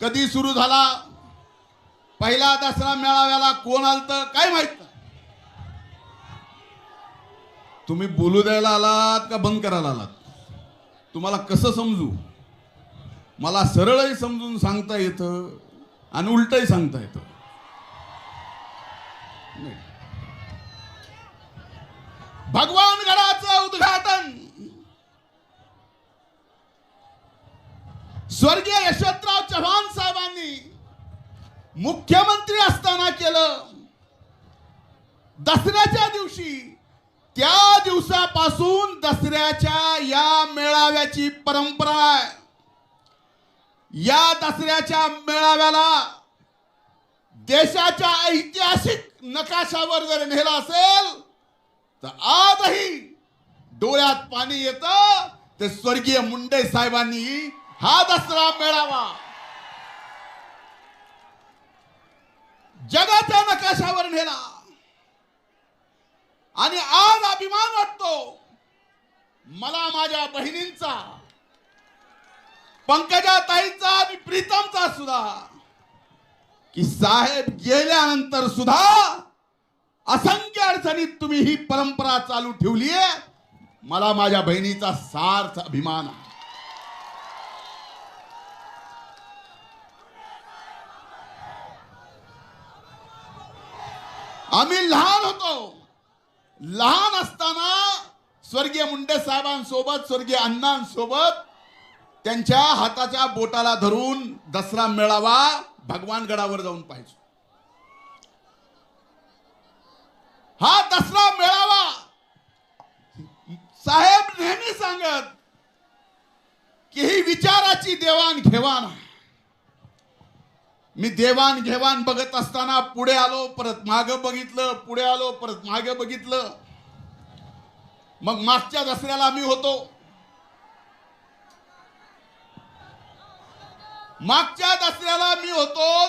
कधी सुरू झाला? पहिला दसरा मेळाव्याला कोण आलत? काय माहीत? तुम्ही बोलू द्यायला आलात का बंद करायला आलात? तुम्हाला कसं समजू? मला सरळही समजून सांगता येतं आणि उलटही सांगता येतं. भगवान घराचं उद्घाटन! स्वर्गीय यशवंत चव्हाण साहेबांनी मुख्यमंत्री असताना केलं. दसऱ्याच्या दिवशी त्या दिवसापासून दसऱ्याच्या या मेळाव्याची परंपरा आहे. या दसऱ्याच्या मेळाव्याला देशाच्या ऐतिहासिक नकाशावर जर नेला असेल तर आजही डोळ्यात पाणी येतं. ते स्वर्गीय मुंडे साहेबांनी हा दसरा मेळावा जगाच्या नकाशावर नेला. आणि आज अभिमान वाटतो मला माझ्या बहिणींचा पंकजा ताईचा आणि प्रीतमचा सुद्धा की साहेब गेल्यानंतर सुद्धा असंख्य अडचणीत तुम्ही ही परंपरा चालू ठेवलीये. मला माझ्या बहिणीचा सार्थ अभिमान आहे. आम्ही लहान होतो. लहान असताना स्वर्गीय मुंडे साहेबांसोबत स्वर्गीय अण्णांसोबत त्यांच्या हाताच्या बोटाला धरून दसरा मेळावा भगवान गडावर जाऊन पाहिजे हा दसरा मेळावा साहेब नेहमी सांगत की ही विचाराची देवाण घेवाण आहे. मी देवाण घेवाण बघत असताना पुढे आलो परत माग बघितलं पुढे आलो परत मागे बघितलं. मग मागच्या दसऱ्याला मी होतो. मागच्या दसऱ्याला मी होतो.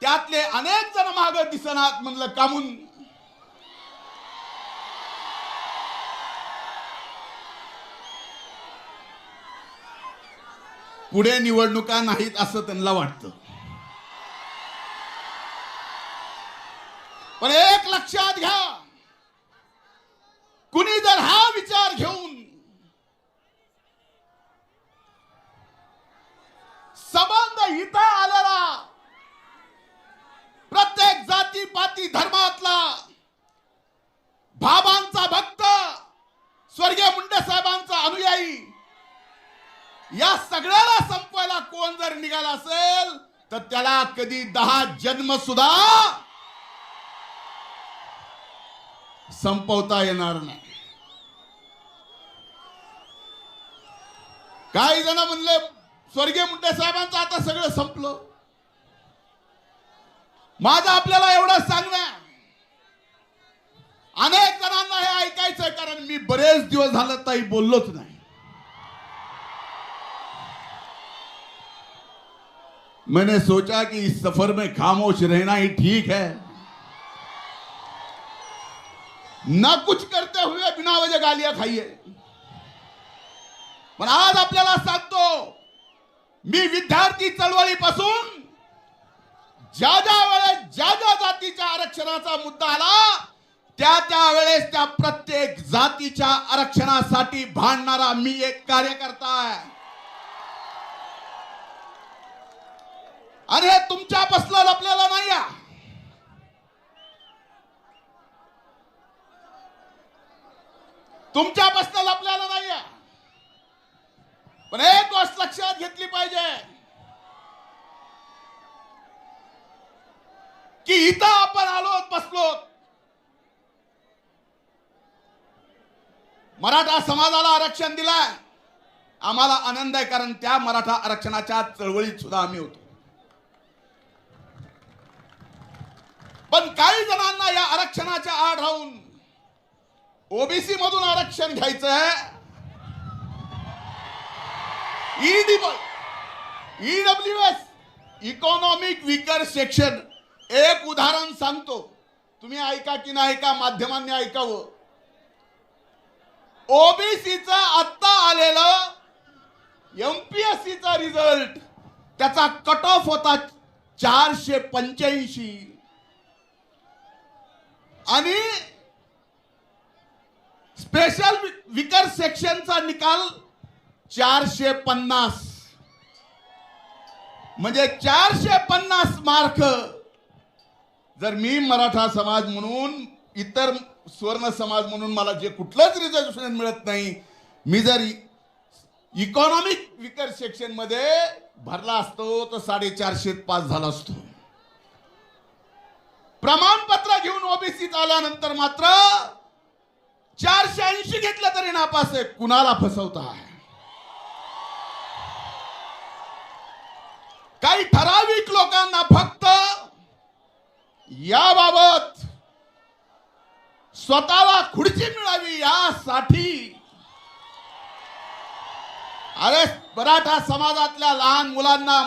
त्यातले अनेक जण माग दिसनात म्हणलं कामून. पुढे निवडणुका नाहीत असं त्यांना वाटतं. पण एक लक्षात घ्या. कुणी जर हा विचार घेऊन संबंध इथं आलेला प्रत्येक जाती पाती धर्मातला भाबांचा भक्त स्वर्गीय मुंडे साहेबांचा अनुयायी या सगळ्याला संपवायला कोण जर निघाला असेल तर त्याला कधी दहा जन्म सुद्धा संपवता येणार नाही. काही जण म्हणले स्वर्गीय मुंडे साहेबांचं आता सगळं संपलं. माझं आपल्याला एवढं सांगणं अनेक जणांना हे ऐकायचंय कारण मी बरेच दिवस झालं ताई बोललोच नाही. मैंने सोचा कि इस सफर में खामोश रहना ही ठीक है. ना कुछ करते हुए बिना वजह गालिया खाइए। पण आज आपल्याला सांगतो मी विद्यार्थी चळवळीपासून ज्या ज्या वेळेस ज्या ज्या जातीच्या आरक्षणाचा मुद्दा आला त्या त्या वेळेस त्या प्रत्येक जातीच्या आरक्षणासाठी भांडणारा मी एक कार्यकर्ता आहे. आणि हे तुमच्या बसलं आपल्याला नाही आहे. तुमच्या बसलं नाही पण एक गोष्ट लक्षात घेतली पाहिजे. की इथं आपण आलो बसलो. मराठा समाजाला आरक्षण दिलाय. आम्हाला आनंद आहे कारण त्या मराठा आरक्षणाच्या चळवळीत सुद्धा आम्ही होतो. पण काही जणांना या आरक्षणाच्या आड राहून ओबीसी मधून आरक्षण घ्यायचं आहे EW S economic weaker section एक उदाहरण सांगतो. तुम्ही ऐका की नाही ऐका माध्यमांनी ऐकावं. ओबीसीचा आत्ता आलेलं एमपीएससीचा रिझल्ट त्याचा कट ऑफ होता चारशे पंच्याऐंशी. आणि स्पेशल विकर सेक्शनचा निकाल चारशे पन्नास. म्हणजे चारशे पन्नास मार्क. जर मी मराठा समाज म्हणून इतर स्वर्ण समाज म्हणून मला जे कुठलंच रिझर्वेशन मिळत नाही मी जर इकॉनॉमिक विकर सेक्शनमध्ये भरला असतो तर साडेचारशे पास झाला असतो. प्रमाणपत्र घेऊन ओबीसीत आल्यानंतर मात्र चारशे ऐंशी घेतलं तरी नापास आहे. कुणाला फसवताय काही ठराविक लोकांना फक्त याबाबत स्वतःला खुर्ची मिळावी यासाठी. अरे मराठा समाजातल्या लहान मुलांना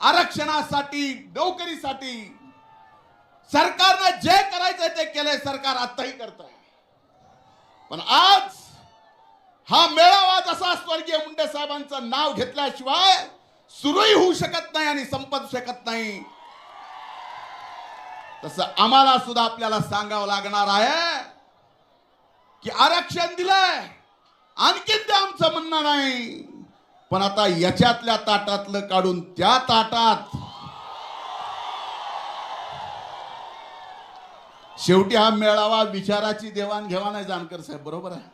आरक्षणासाठी नोकरीसाठी सरकारनं जे करायचंय ते केलंय सरकार आताही करत आहे पण आज हा मेळावा जसा स्वर्गीय मुंडे साहेबांचं नाव घेतल्याशिवाय सुरूही होऊ शकत नाही आणि संपत शकत नाही. तसं आम्हाला सुद्धा आपल्याला सांगावं लागणार आहे की आरक्षण दिलंय. आणखीन ते आमचं म्हणणं नाही. पण आता याच्यातल्या ताटातलं काढून त्या ताटात शेवटी हा मेळावा विचाराची देवाणघेवाण आहे जानकर साहेब. बरोबर आहे?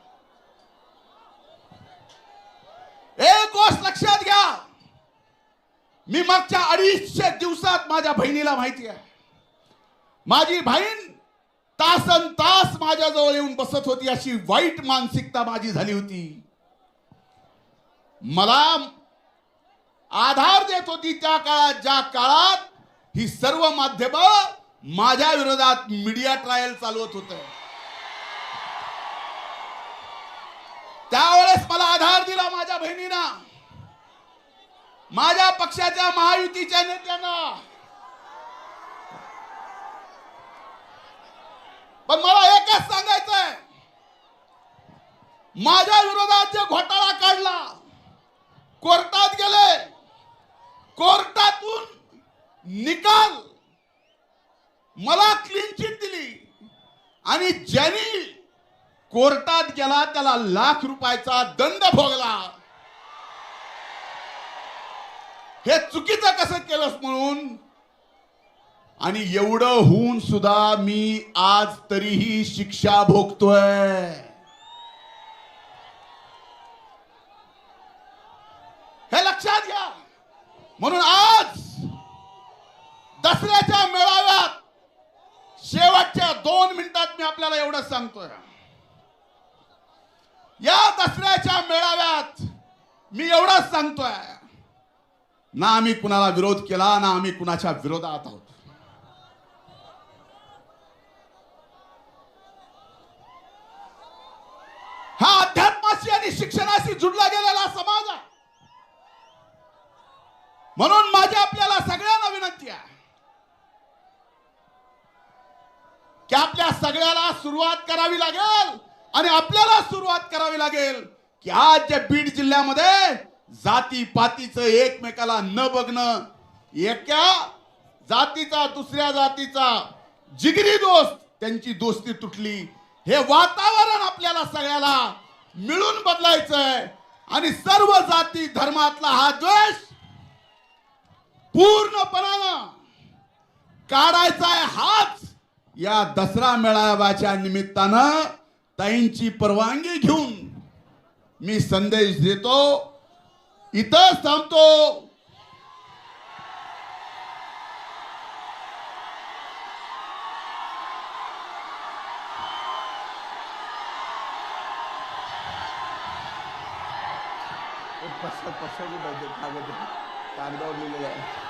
एक गोष्ट लक्षात घ्या. मी मागच्या अडीचशे दिवसात माझ्या बहिणीला माहिती आहे. माझी बहीण तासन तास माझ्याजवळ येऊन बसत होती अशी वाईट मानसिकता माझी झाली होती. मला आधार देत होती त्या काळात ज्या काळात ही सर्व माध्यम माझ्या विरोधात मीडिया ट्रायल चालवत होत. त्यावेळेस मला आधार दिला माझ्या बहिणीना. माझ्या पक्षाच्या महायुतीच्या नेत्यांना. पण मला एकच सांगायचंय. माझ्या विरोधात जे घोटाळा काढला कोर्टात गेले कोर्टातून निकाल मला क्लीन चिट दिली. आणि ज्यांनी कोर्टात गेला त्याला लाख रुपयाचा दंड भोगला. हे चुकीचं कसं केलंस म्हणून? आणि एवढं होऊन सुद्धा मी आज तरीही शिक्षा भोगतोय हे लक्षात घ्या म्हणून आज दसऱ्याच्या मेळाव्यात शेवटच्या दोन मिनिटात मी आपल्याला एवढं सांगतोय. या दसऱ्याच्या मेळाव्यात मी एवढंच सांगतोय. ना आम्ही कुणाला विरोध केला ना आम्ही कुणाच्या विरोधात आहोत. हा अध्यात्माशी आणि शिक्षणाशी जुडला गेलेला समाज आहे. म्हणून माझी आपल्याला सगळ्यांना विनंती आहे की आपल्या सगळ्याला सुरुवात करावी लागेल आणि आपल्याला सुरुवात करावी लागेल. की आज जे बीड जिल्ह्यामध्ये जाती पातीचं एकमेकाला न बघणं एका जातीचा दुसऱ्या जातीचा जिगरी दोस्त त्यांची दोस्ती तुटली. हे वातावरण आपल्याला सगळ्याला मिळून बदलायचंय. आणि सर्व जाती धर्मातला हा द्वेष पूर्णपणानं काढायचा आहे हाच या दसरा मेळाव्याच्या निमित्तानं ताईंची परवानगी घेऊन मी संदेश देतो इथं थांबतो कागदावर लिहिलेलं आहे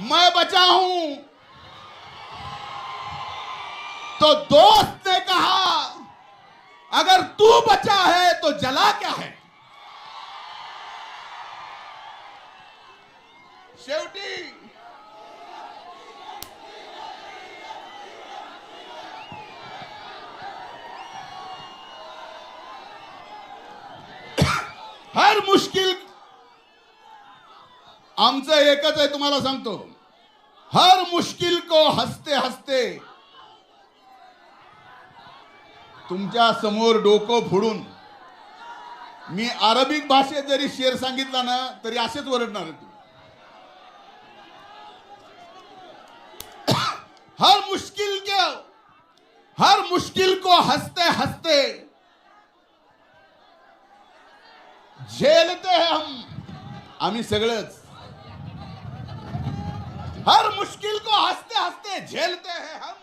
मैं बचा हूँ। तो दोस्त ने कहा, अगर तू बचा है तो जला क्या है? शेवटी, हर मुश्किल आमचं एकच आहे तुम्हाला सांगतो. हर मुश्किल को हसते हसते तुमच्यासमोर डोकं फोडून मी अरबिक भाषेत जरी शेर सांगितला ना तरी असेच ओरडणार आहे तुम्ही हर मुश्किल के हर मुश्किल को हंसते हंसते झेलते हम आम्ही सगळंच. हर मुश्किल को हँसते हँसते झेलते हैं हम।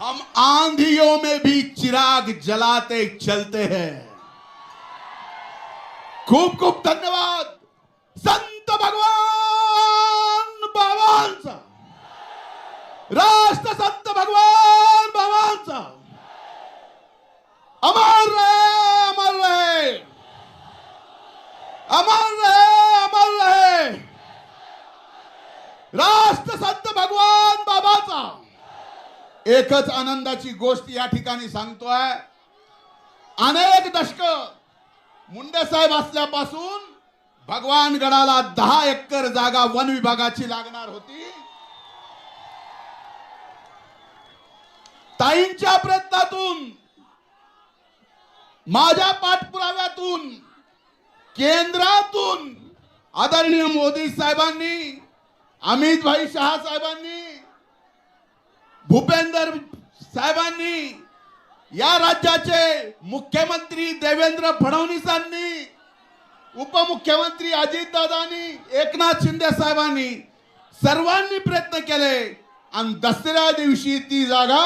हम आंधियों में भी चिराग जलाते चलते हैं। खूब खूब धन्यवाद। संत भगवान बाबांचा राष्ट्र संत भगवान अमर रहे अमर रहे एकच आनंदाची गोष्ट या ठिकाणी सांगतोय. अनेक दशक मुंडे साहेब असल्यापासून भगवान गडाला दहा एकर जागा वन विभागाची लागणार होती. ताईंच्या प्रयत्नातून माझ्या पाठपुराव्यातून केंद्रातून आदरणीय मोदी साहेबांनी अमित भाई शहा साहेबांनी भूपेंद्र साहेबांनी या राज्याचे मुख्यमंत्री देवेंद्र फडणवीसांनी उपमुख्यमंत्री अजितदादांनी एकनाथ शिंदे साहेबांनी सर्वांनी प्रयत्न केले आणि दसऱ्या दिवशी ती जागा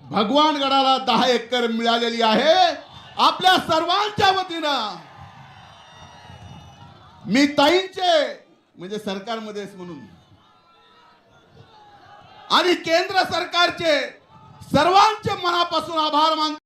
भगवान गडाला दहा एकर मिळालेली आहे. आपल्या सर्वांच्या वतीनं मी ताईंचे म्हणजे सरकारमध्येच म्हणून आणि केंद्र सरकारचे सर्वांचे मनापासून आभार मानतो.